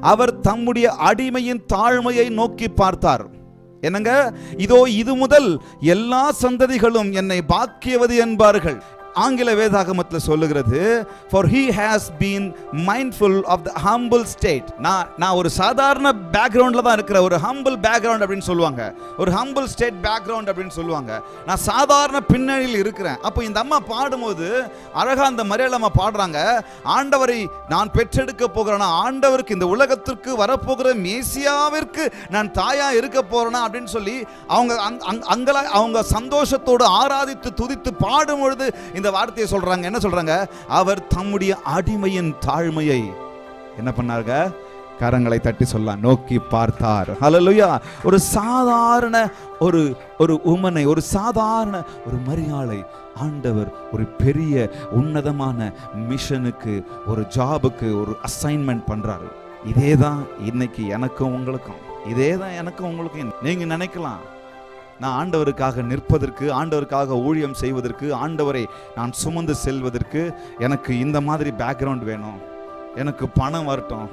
அவர் தம்முடைய அடிமையின் தாழ்மையை நோக்கி பார்த்தார். என்னங்க? இதோ இது முதல் எல்லா சந்ததிகளும் என்னை பாக்கியவது என்பார்கள். ஆங்கில வேதாகமத்தில் சொல்லுகிறது for he has been mindful of the humble state நான் நான் ஒரு சாதாரண பேக்ரவுண்டில் தான் இருக்கிற ஒரு ஹம்பிள் பேக்ரவுண்ட் அப்படின்னு சொல்லுவாங்க. ஒரு ஹம்பிள் ஸ்டேட் பேக்ரவுண்ட் அப்படின்னு சொல்லுவாங்க. நான் சாதாரண பின்னணியில் இருக்கிறேன். அப்போ இந்த அம்மா பாடும்போது அழகா அந்த மரியாதை அம்மா பாடுறாங்க. ஆண்டவரை நான் பெற்றெடுக்க போகிறேன்னா ஆண்டவருக்கு இந்த உலகத்திற்கு வரப்போகிற மேசியாவிற்கு நான் தாயா இருக்க போறேனா? அப்படின்னு சொல்லி அவங்க அங் அங்க- அவங்க சந்தோஷத்தோடு ஆராதித்து துதித்து பாடும் பொழுது இந்த வார்த்தையை சொல்றாங்க என்ன சொல்றாங்க? அவர் தம்முடைய அடிமையின் தாழ்மையை என்ன பண்ணாருங்க? கரங்களை தட்டி சொல்லலாம் நோக்கி பார்த்தார். ஹலலுயா ஒரு சாதாரண ஒரு ஒரு உமனை ஒரு சாதாரண ஒரு மரியாளை ஆண்டவர் ஒரு பெரிய உன்னதமான மிஷனுக்கு ஒரு ஜாபுக்கு ஒரு அசைன்மெண்ட் பண்றாரு. இதே தான் இன்னைக்கு எனக்கும் உங்களுக்கும். இதே தான் எனக்கும் உங்களுக்கும். நீங்க நினைக்கலாம் நான் ஆண்டவருக்காக நிற்பதற்கு ஆண்டவருக்காக ஊழியம் செய்வதற்கு ஆண்டவரை நான் சுமந்து செல்வதற்கு எனக்கு இந்த மாதிரி பேக்ரவுண்ட் வேணும். எனக்கு பணம் வரட்டும்.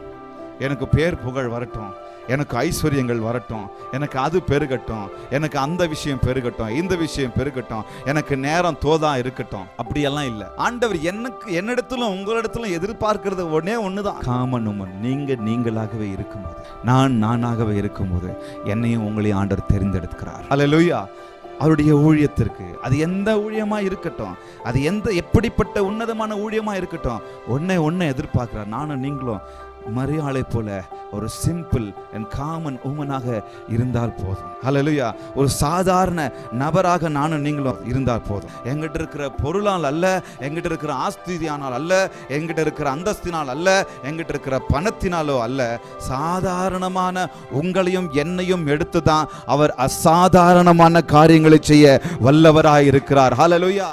எனக்கு பேர் புகழ் வரட்டும். எனக்கு ஐஸ்வர்யங்கள் வரட்டும் எனக்கு அது பெருகட்டும் எனக்கு அந்த விஷயம் பெருகட்டும் இந்த விஷயம் பெருகட்டும் எனக்கு நேரம் தோதா இருக்கட்டும். அப்படியெல்லாம் இல்லை. ஆண்டவர் எனக்கு என்னிடத்திலும் உங்களிடத்திலும் எதிர்பார்க்கிறது ஒன்னே ஒண்ணுதான். காமன் உமன் நீங்க நீங்களாகவே இருக்கும்போது நான் நானாகவே இருக்கும்போது என்னையும் உங்களையும் ஆண்டவர் தெரிந்தெடுக்கிறார். அல்லேலூயா அவருடைய ஊழியத்திற்கு அது எந்த ஊழியமா இருக்கட்டும் அது எந்த எப்படிப்பட்ட உன்னதமான ஊழியமா இருக்கட்டும் ஒன்னே ஒன்றை எதிர்பார்க்கிறார். நானும் நீங்களும் மரியாளை போல ஒரு சிம்பிள் அண்ட் காமன் உமனாக இருந்தால் போதும். ஹலலுயா ஒரு சாதாரண நபராக நானும் நீங்களும் இருந்தால் போதும். எங்கிட்ட இருக்கிற பொருளால் அல்ல எங்கிட்ட இருக்கிற ஆஸ்திரியானால் அல்ல எங்கிட்ட இருக்கிற அந்தஸ்தினால் அல்ல எங்கிட்ட இருக்கிற பணத்தினாலோ அல்ல சாதாரணமான உங்களையும் என்னையும் எடுத்து தான் அவர் அசாதாரணமான காரியங்களை செய்ய வல்லவராக இருக்கிறார் ஹலலுயா